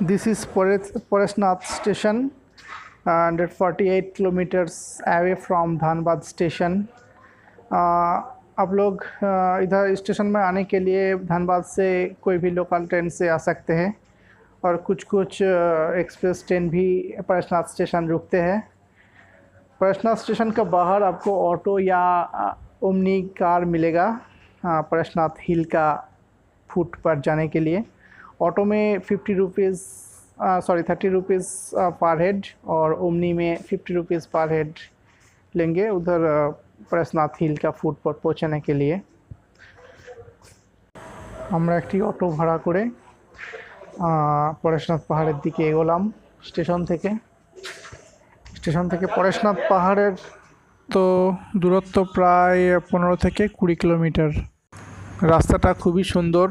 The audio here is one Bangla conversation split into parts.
This is Pores- Poresnath station, uh, 148 kilometers away from Dhanbad station. Uh, आप लोग uh, इधर स्टेशन में आने के लिए धनबाद से कोई भी लोकल ट्रेन से आ सकते हैं और कुछ कुछ एक्सप्रेस ट्रेन भी परेशनाथ स्टेशन रुकते हैं परेशनाथ स्टेशन के बाहर आपको ऑटो या ओमनी कार मिलेगा परेशनाथ हिल का फुट पर जाने के लिए ऑटो में fifty rupees sorry thirty rupees per head और ओमनी में फिफ्टी रुपीज़ पर हेड लेंगे उधर अ, परेशनाथ हिल का फुट पर पहुंचने के लिए আমরা একটি অটো ভাড়া করে আহ, পরেশনাথ পাহাড়ের দিকে এগোলাম স্টেশন থেকে স্টেশন থেকে পরেশনাথ পাহাড়ের তো দূরত্ব প্রায় পনেরো থেকে কুড়ি কিলোমিটার রাস্তাটা খুবই সুন্দর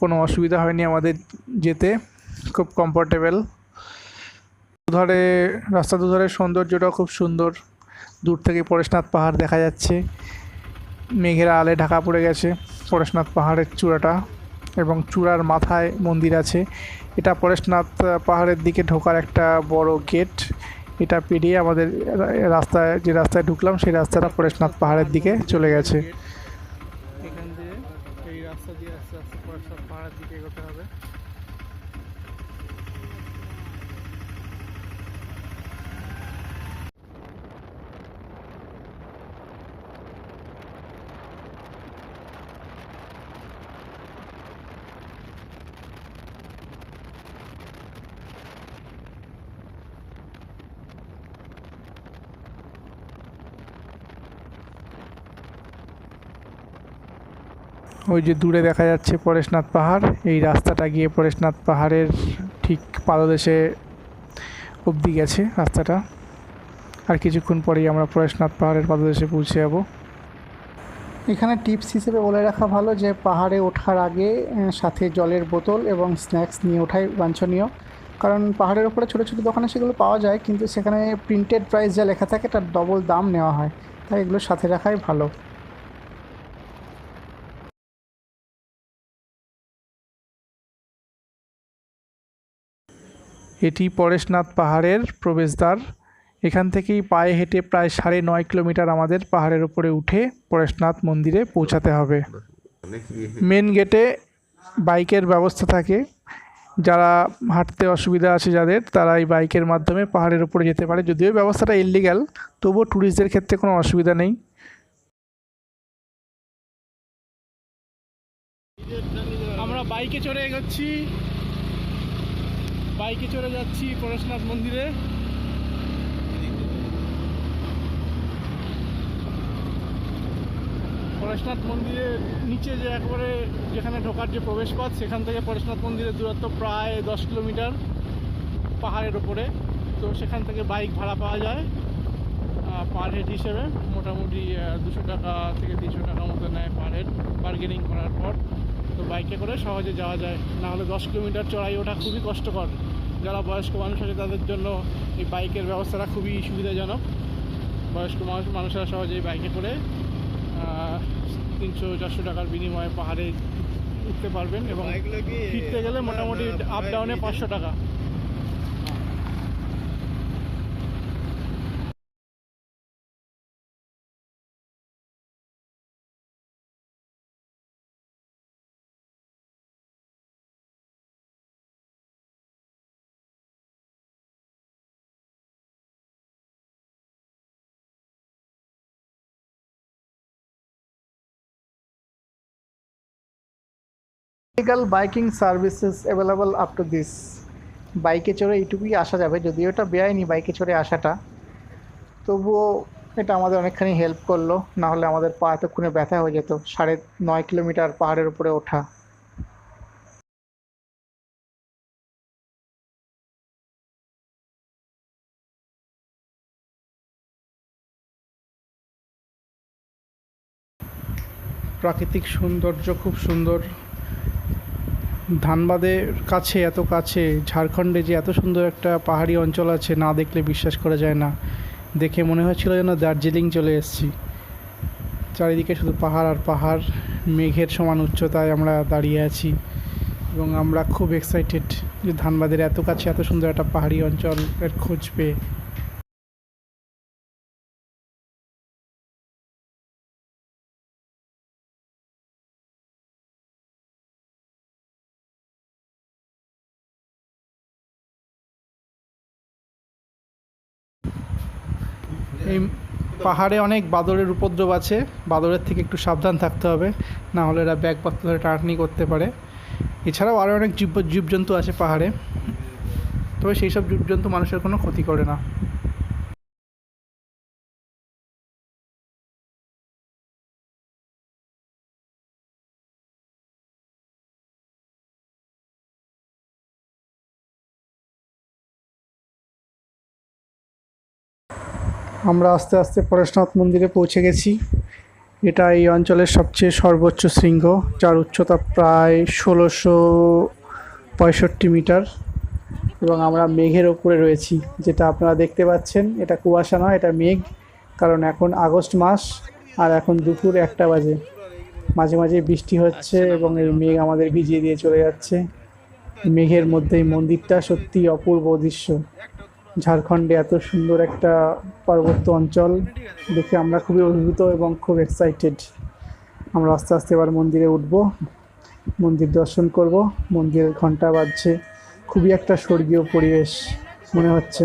কোনো অসুবিধা হয়নি আমাদের যেতে, খুব কমফোর্টেবল দুধারে, রাস্তা দুধারে সৌন্দর্যটা খুব সুন্দর। দূর থেকে পরেশনাথ পাহাড় দেখা যাচ্ছে। মেঘের আলে ঢাকা পড়ে গেছে পরেশনাথ পাহাড়ের চূড়াটা এবং চূড়ার মাথায় মন্দির আছে। এটা পরেশনাথ পাহাড়ের দিকে ঢোকার একটা বড় গেট এটা পেরিয়ে আমাদের রাস্তায়, যে রাস্তায় ঢুকলাম সেই রাস্তাটা পরেশনাথ পাহাড়ের দিকে চলে গেছে। দিকে এগোতে হবে। ওই যে দূরে দেখা যাচ্ছে পরেশনাথ পাহাড়, এই রাস্তাটা গিয়ে পরেশনাথ পাহাড়ের ঠিক পাদদেশে অবধি গেছে রাস্তাটা। আর কিছুক্ষণ পরেই আমরা পরেশনাথ পাহাড়ের পাদদেশে পৌঁছে যাব। এখানে টিপস হিসেবে বলে রাখা ভালো যে, পাহাড়ে ওঠার আগে সাথে জলের বোতল এবং স্ন্যাক্স নিয়ে ওঠাই বাঞ্ছনীয়। কারণ পাহাড়ের ওপরে ছোটো ছোটো দোকানে সেগুলো পাওয়া যায়, কিন্তু সেখানে প্রিন্টেড প্রাইস যা লেখা থাকে, তার ডবল দাম নেওয়া হয়। তাই এগুলো সাথে রাখাই ভালো। এটি পরেশনাথ পাহাড়ের প্রবেশদ্বার। এখান থেকেই পায়ে হেঁটে প্রায় সাড়ে নয় কিলোমিটার আমাদের পাহাড়ের উপরে উঠে পরেশনাথ মন্দিরে পৌঁছাতে হবে। মেন গেটে বাইকের ব্যবস্থা থাকে। যারা হাঁটতে অসুবিধা আছে যাদের, তারা এই বাইকের মাধ্যমে পাহাড়ের উপরে যেতে পারে। যদিও ব্যবস্থাটা ইলিগ্যাল তবুও ট্যুরিস্টদের ক্ষেত্রে কোনো অসুবিধা নেই। আমরা বাইকে চড়ে এগোচ্ছি। বাইকে চলে যাচ্ছি পরেশনাথ মন্দিরে। পরেশনাথ মন্দিরের নিচে যে একবারে যেখানে ঢোকার যে প্রবেশপথ, সেখান থেকে পরেশনাথ মন্দিরের দূরত্ব প্রায় দশ কিলোমিটার পাহাড়ের ওপরে তো সেখান থেকে বাইক ভাড়া পাওয়া যায় পার হেড হিসেবে। মোটামুটি দুশো টাকা থেকে তিনশো টাকা মতো নেয় পার হেড বার্গেনিং করার পর। তো বাইকে করে সহজে যাওয়া যায়। না হলে দশ কিলোমিটার চড়াই ওঠা খুবই কষ্টকর। যারা বয়স্ক মানুষ আছে তাদের জন্য এই বাইকের ব্যবস্থাটা খুবই সুবিধাজনক। বয়স্ক মানুষ মানুষরা সহজেই বাইকে করে তিনশো চারশো টাকার বিনিময়ে পাহাড়ে উঠতে পারবেন এবং ফিরতে গেলে মোটামুটি আপ ডাউনে পাঁচশো টাকা। Legal biking services available up to this বাইকে চড়ে এইটুকুই আসা যাবে, যদিও এটা বেআইনি বাইকে চড়ে আসাটা। তবুও এটা আমাদের অনেকখানি হেল্প করল না হলে আমাদের পা এতক্ষণে ব্যথা হয়ে যেত, সাড়ে নয় কিলোমিটার পাহাড়ের উপরে ওঠা। প্রাকৃতিক সৌন্দর্য খুব সুন্দর। ধানবাদের কাছে, এত কাছে, ঝাড়খণ্ডে যে এত সুন্দর একটা পাহাড়ি অঞ্চল আছে, না দেখলে বিশ্বাস করা যায় না। দেখে মনে হচ্ছিল যেন দার্জিলিং চলে এসেছি। চারিদিকে শুধু পাহাড় আর পাহাড়, মেঘের সমান উচ্চতায় আমরা দাঁড়িয়ে আছি এবং আমরা খুব এক্সাইটেড যে ধানবাদের এত কাছে, এত সুন্দর একটা পাহাড়ি অঞ্চলের খোঁজ পেয়ে। এই পাহাড়ে অনেক বাদরের উপদ্রব আছে। বাদরের থেকে একটু সাবধান থাকতে হবে, না হলে এরা ব্যাগপত্র ধরে টানাটানি করতে পারে। এছাড়াও আরও অনেক জীব জীবজন্তু আছে পাহাড়ে। তবে সেই সব জীবজন্তু মানুষের কোনো ক্ষতি করে না। আমরা আস্তে আস্তে পরেশনাথ মন্দিরে পৌঁছে গেছি। এটা এই অঞ্চলের সবচেয়ে সর্বোচ্চ শৃঙ্গ, যার উচ্চতা প্রায় ষোলোশো পঁয়ষট্টি মিটার। এবং আমরা মেঘের ওপরে রয়েছি, যেটা আপনারা দেখতে পাচ্ছেন। এটা কুয়াশা নয়, এটা মেঘ, কারণ এখন আগস্ট মাস আর এখন দুপুর একটা বাজে। মাঝে মাঝে বৃষ্টি হচ্ছে এবং এই মেঘ আমাদের ভিজিয়ে দিয়ে চলে যাচ্ছে। মেঘের মধ্যে এই মন্দিরটা সত্যি অপূর্ব দৃশ্য। ঝাড়খণ্ডে এত সুন্দর একটা পার্বত্য অঞ্চল দেখে আমরা খুবই অভিভূত এবং খুব এক্সাইটেড আমরা আস্তে আস্তে এবার মন্দিরে উঠব, মন্দির দর্শন করব, মন্দিরের ঘণ্টা বাজছে। খুবই একটা স্বর্গীয় পরিবেশ মনে হচ্ছে।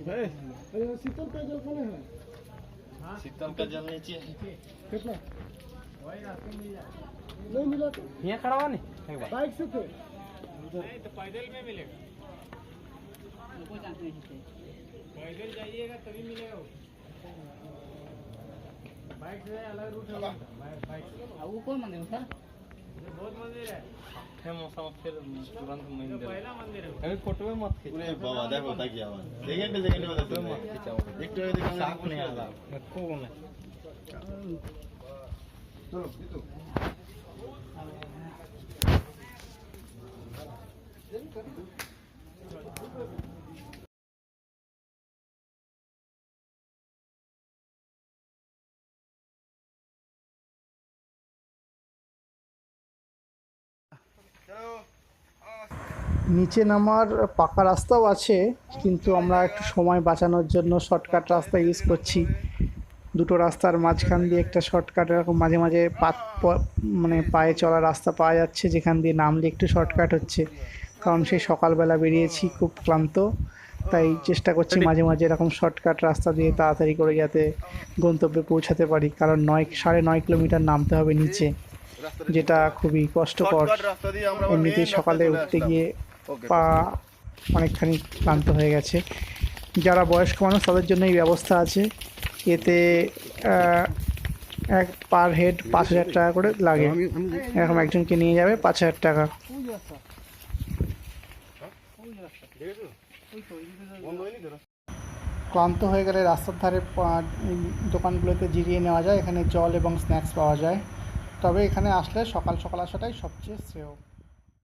हाँ? शीतल का जल कौन है। शीतल का जल नीचे है। कितना? नहीं मिला तो। यहाँ खड़ा हुआ नहीं बाइक से थे। तो पैदल में मिलेगा। पैदल जाइएगा तभी मिलेगा बाइक से अलग रूट है बाइक बाइक वो कौन मंदिर था बहुत मंदिर है फिर तुरंत मंदिर तो पहला मंदिर है। अभी फ़ोटो में मत खींच। अरे बाबा देखो होता क्या बात सेकंड पे सेकंड बता तुम मत खींचाओ एक तो देखो साफ़ नहीं आता। रखो मैं चलो जीतो Thank you. নিচে নামার পাকা রাস্তাও আছে কিন্তু আমরা একটু সময় বাঁচানোর জন্য শর্টকাট রাস্তা ইউজ করছি। দুটো রাস্তার মাঝখান দিয়ে একটা শর্টকাট এরকম মাঝে মাঝে পাত প- মানে পায়ে চলা রাস্তা পাওয়া যাচ্ছে যেখান দিয়ে নামলে একটু শর্টকাট হচ্ছে। কারণ সেই সকালবেলা বেরিয়েছি খুব ক্লান্ত তাই চেষ্টা করছি মাঝে মাঝে এরকম শর্টকাট রাস্তা দিয়ে তাড়াতাড়ি করে যাতে গন্তব্যে পৌঁছাতে পারি। কারণ নয় সাড়ে নয় কিলোমিটার নামতে হবে নিচে যেটা খুবই কষ্টকর। এমনিতেই সকালে উঠতে গিয়ে পা অনেকখানি ক্লান্ত হয়ে গেছে। যারা বয়স্ক মানুষ তাদের জন্য এই ব্যবস্থা আছে। এতে এক পার হেড পাঁচ হাজার টাকা করে লাগে। এরকম একজনকে নিয়ে যাবে পাঁচ হাজার টাকা। ক্লান্ত হয়ে গেলে রাস্তার ধারে দোকানগুলোতে জিরিয়ে নেওয়া যায়। এখানে জল এবং স্ন্যাক্স পাওয়া যায়। তবে এখানে আসলে সকাল সকাল আসাটাই সবচেয়ে শ্রেয়।